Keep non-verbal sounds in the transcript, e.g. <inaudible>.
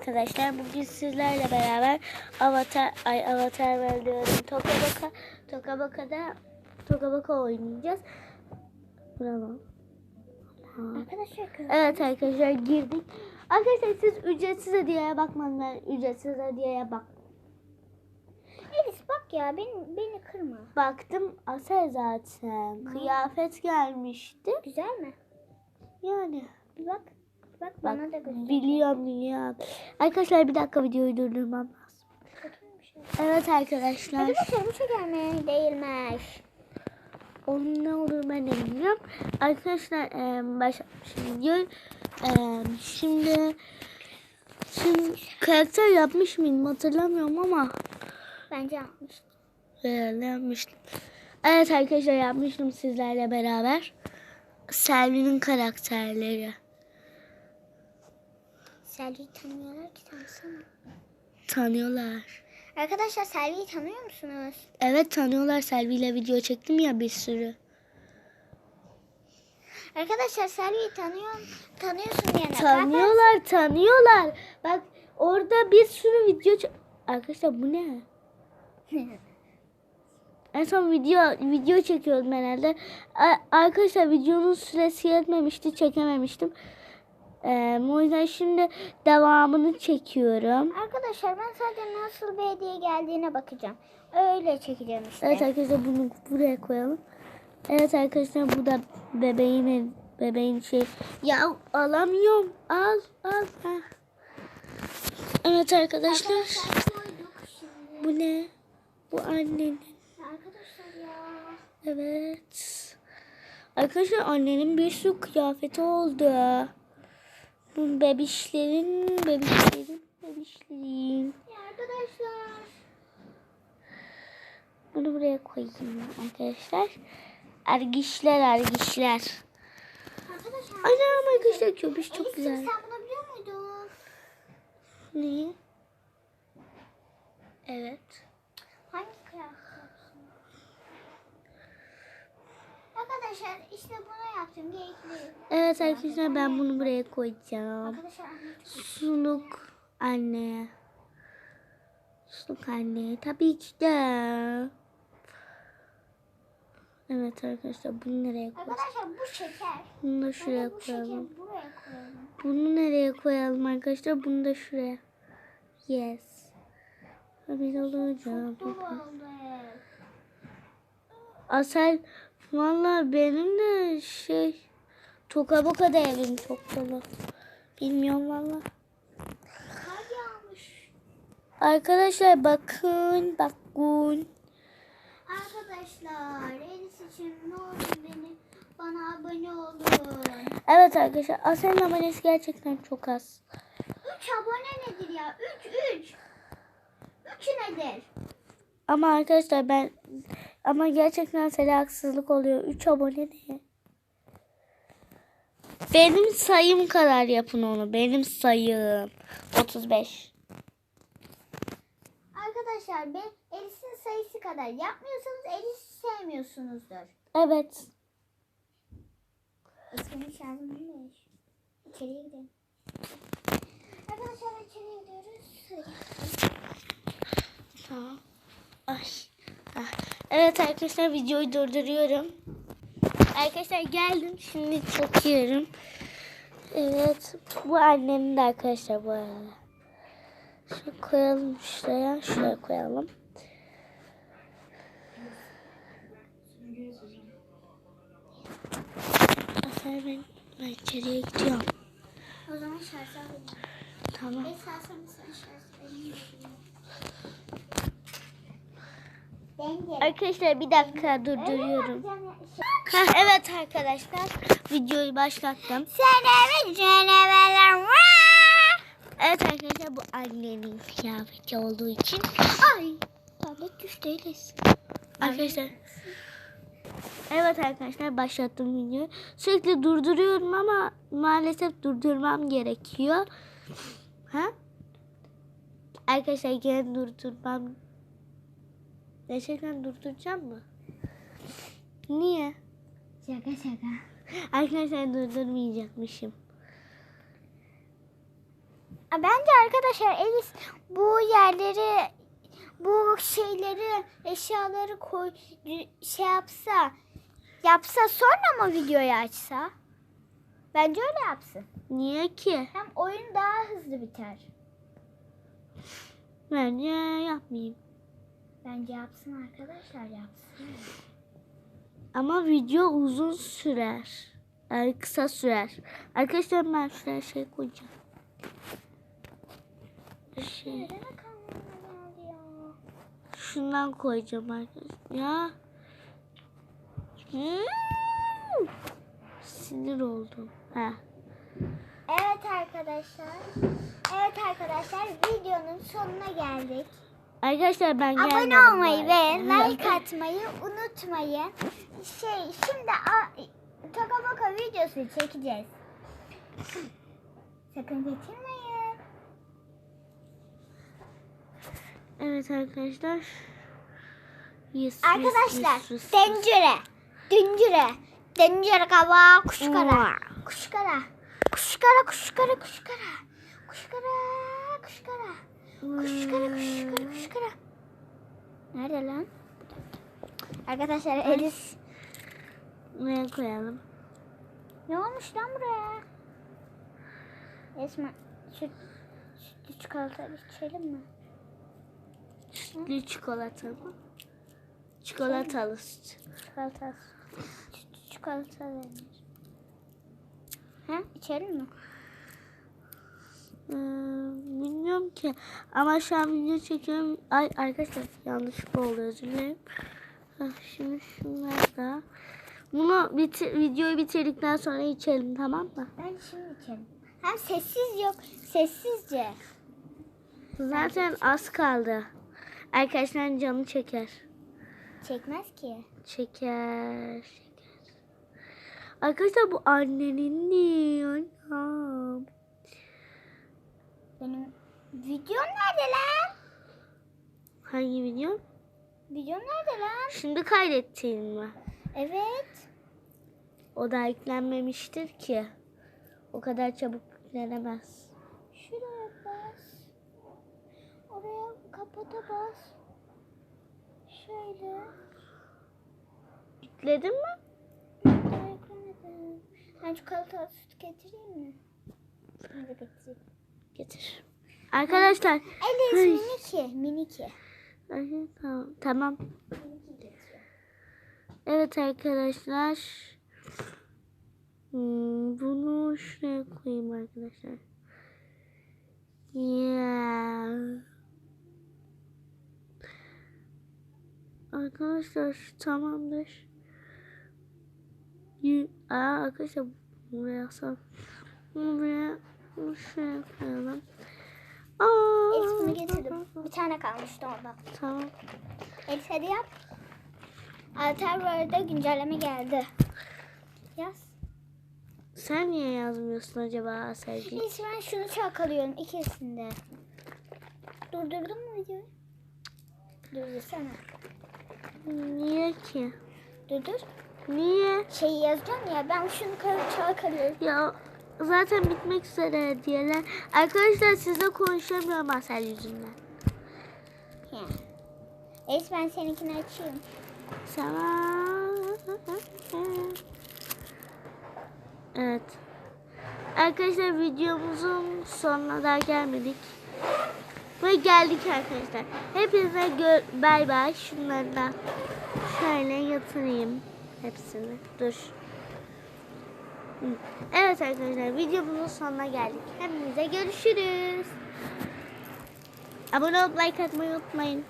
Arkadaşlar bugün sizlerle beraber Avatar ay Avatar ben diyorum. Toka Boka Toka Boka'da Toka Boka oynayacağız. Bravo. Ha. Arkadaşlar Evet arkadaşlar girdik. Arkadaşlar siz ücretsiz hediyeye bakmayın. Ben ücretsiz hediyeye bak. Elis bak ya beni, beni kırma. Baktım Asel zaten. Kıyafet gelmişti. Güzel mi? Yani. Bir bak. Bak Bak, bana da göster. biliyorum biliyorum. Arkadaşlar bir dakika videoyu durdurmam lazım. Ya. Evet arkadaşlar. Arkadaşlar bu şeker değilmiş. Onun ne olduğunu ben de bilmiyorum. Arkadaşlar e, başlamışım videoyu. E, şimdi şimdi karakter yapmış mıydım hatırlamıyorum ama Bence yapmış. herhalde yapmıştım. Evet arkadaşlar yapmıştım sizlerle beraber. Selvi'nin karakterleri. Selvi'yi tanımıyorlar ki tanısana. Tanıyorlar. Arkadaşlar Selvi'yi tanıyor musunuz? Evet tanıyorlar. Selvi ile video çektim ya bir sürü. Arkadaşlar Selvi'yi tanıyor, tanıyorsun diyene. Tanıyorlar, tanıyorlar. Bak orada bir sürü video ç- Arkadaşlar bu ne? <laughs> En son video video çekiyordum herhalde. Arkadaşlar videonun süresi yetmemişti, çekememiştim. Ee, o yüzden şimdi devamını çekiyorum. Arkadaşlar ben sadece nasıl bir hediye geldiğine bakacağım. Öyle çekeceğim işte. Evet arkadaşlar bunu buraya koyalım. Evet arkadaşlar bu da bebeğin bebeğin şey. Ya alamıyorum. Al al. Heh. Evet arkadaşlar. Arkadaşlar. Bu ne? Bu annenin. Arkadaşlar ya. Evet. Arkadaşlar annenin bir sürü kıyafeti oldu. Bebişlerin, bebişlerin, bebişlerin. Ya arkadaşlar. Bunu buraya koyayım arkadaşlar. Ergişler, ergişler. Arkadaşlar. Anam arkadaşlar köpüş çok güzel. Sen bunu biliyor muydun? Neyi? Evet. Hangi kıyafet? Arkadaşlar işte bunu yaptım geyikli. Evet arkadaşlar ben bunu buraya koyacağım. Arkadaşlar çok Sunuk anne. Sunuk anne. Tabii ki de. Evet arkadaşlar bunu nereye koyalım? Arkadaşlar bu şeker. Bunu da şuraya bu koyalım. şekeri buraya koyalım. Bunu nereye koyalım arkadaşlar? Bunu da şuraya. Yes. Tabii olacağım. Dolu oldu. Asel valla benim de şey Toka Boka da evim çok dolu. Bilmiyorum valla. Arkadaşlar bakın bakın. Arkadaşlar Elis için ne olur beni bana abone olun. Evet arkadaşlar Asel'in abonesi gerçekten çok az. 3 abone nedir ya? 3 3. 3 nedir? Ama arkadaşlar ben ama gerçekten Asel'e haksızlık oluyor. 3 abone ne? Benim sayım kadar yapın onu. Benim sayım. 35. Arkadaşlar ben Elis'in sayısı kadar yapmıyorsanız Elis'i sevmiyorsunuzdur. Evet. Şarjım? İçeriye gidelim. Arkadaşlar içeriye gidiyoruz. Tamam. Evet arkadaşlar videoyu durduruyorum. Arkadaşlar geldim. Şimdi çekiyorum. Evet. Bu annemin de arkadaşlar bu arada. Şöyle koyalım şuraya. Şuraya koyalım. Aslında ben, ben içeriye gidiyorum. O zaman şarj. Tamam. Şarj. Ben de. Arkadaşlar bir dakika durduruyorum. Evet arkadaşlar videoyu başlattım. Evet arkadaşlar bu annemin kıyafeti olduğu için. Ay. Tablet düştü Elis. Arkadaşlar. Evet arkadaşlar başlattım videoyu. Sürekli durduruyorum ama maalesef durdurmam gerekiyor. Ha? Arkadaşlar gene durdurmam. Gerçekten durduracağım mı? Niye? Şaka şaka. Arkadaşlar durdurmayacakmışım. Bence arkadaşlar Elis bu yerleri bu şeyleri eşyaları koy şey yapsa yapsa sonra mı videoyu açsa? Bence öyle yapsın. Niye ki? Hem oyun daha hızlı biter. Bence yapmayayım. Bence yapsın arkadaşlar yapsın. Ama video uzun sürer. Yani kısa sürer. Arkadaşlar ben şuraya şey koyacağım. Şey, şundan koyacağım arkadaşlar. Ya. Hmm. Sinir oldum. Ha. Evet arkadaşlar. Evet arkadaşlar videonun sonuna geldik. Arkadaşlar ben gelmedim. Abone olmayı ve like atmayı unutmayın. Şey şimdi a- Toka Boka videosu çekeceğiz. Sakın kaçırmayın. Evet arkadaşlar. Yes, Arkadaşlar yes, yes, yes. dencüre, düncüre, dencüre kaba, kuşkara, kuşkara, kuşkara, kuşkara, kuşkara, kuşkara, kuşkara, kuşkara, kuşkara, kuşkara. Nerede lan? Arkadaşlar Elis Buraya koyalım. ne olmuş lan buraya? Esma süt, sütlü çikolata içelim mi? Sütlü çikolata mı? Çikolatalı süt. Çikolata. Sütlü çikolata denir. Ha içelim mi? Ee, bilmiyorum ki. Ama şu an video çekiyorum. Ay arkadaşlar yanlışlıkla oldu özür dilerim. Şimdi şunlar da. Bunu bitir, videoyu bitirdikten sonra içelim tamam mı? Ben şimdi içerim. Hem sessiz yok. Sessizce. Zaten az kaldı. Arkadaşlar canı çeker. Çekmez ki. Çeker. Çeker. Arkadaşlar bu annenin değil. Anam. Benim videom nerede lan? Hangi video? Videom nerede lan? Şimdi kaydettiğin mi? Evet. O da yüklenmemiştir ki. O kadar çabuk yüklenemez. Şuraya bas. Oraya kapata bas. Şöyle. Yükledin mi? Daha yüklemedim. Ben çikolata süt getireyim mi? Şimdi getireyim. Getir. Arkadaşlar. Elis Ay. miniki. Miniki. Ay, tamam. tamam. Evet arkadaşlar. Hmm, bunu şuraya koyayım arkadaşlar. Yeah. Arkadaşlar tamamdır. Aa, arkadaşlar buraya. Bunu buraya şuraya koyalım. Aa, bunu getirdim. Bir tane kalmıştı orada. Tamam. Elis hadi yap. Alter güncelleme geldi. Yaz. Sen niye yazmıyorsun acaba sevgi? Elis ben şunu çalkalıyorum ikisinde. Durdurdun mu videoyu? Durdursana. Niye ki? Durdur. Niye? Şeyi yazacağım ya ben şunu kal- çalkalıyorum. Ya zaten bitmek üzere hediyeler. Arkadaşlar sizle konuşamıyorum Asel yüzünden. Ya. Elis ben seninkini açayım. Tamam. Evet. Arkadaşlar videomuzun sonuna da gelmedik. Ve geldik arkadaşlar. Hepinize gö- bay bay. Şunları da şöyle yatırayım hepsini. Dur. Evet arkadaşlar videomuzun sonuna geldik. Hepinize görüşürüz. Abone olup like atmayı unutmayın.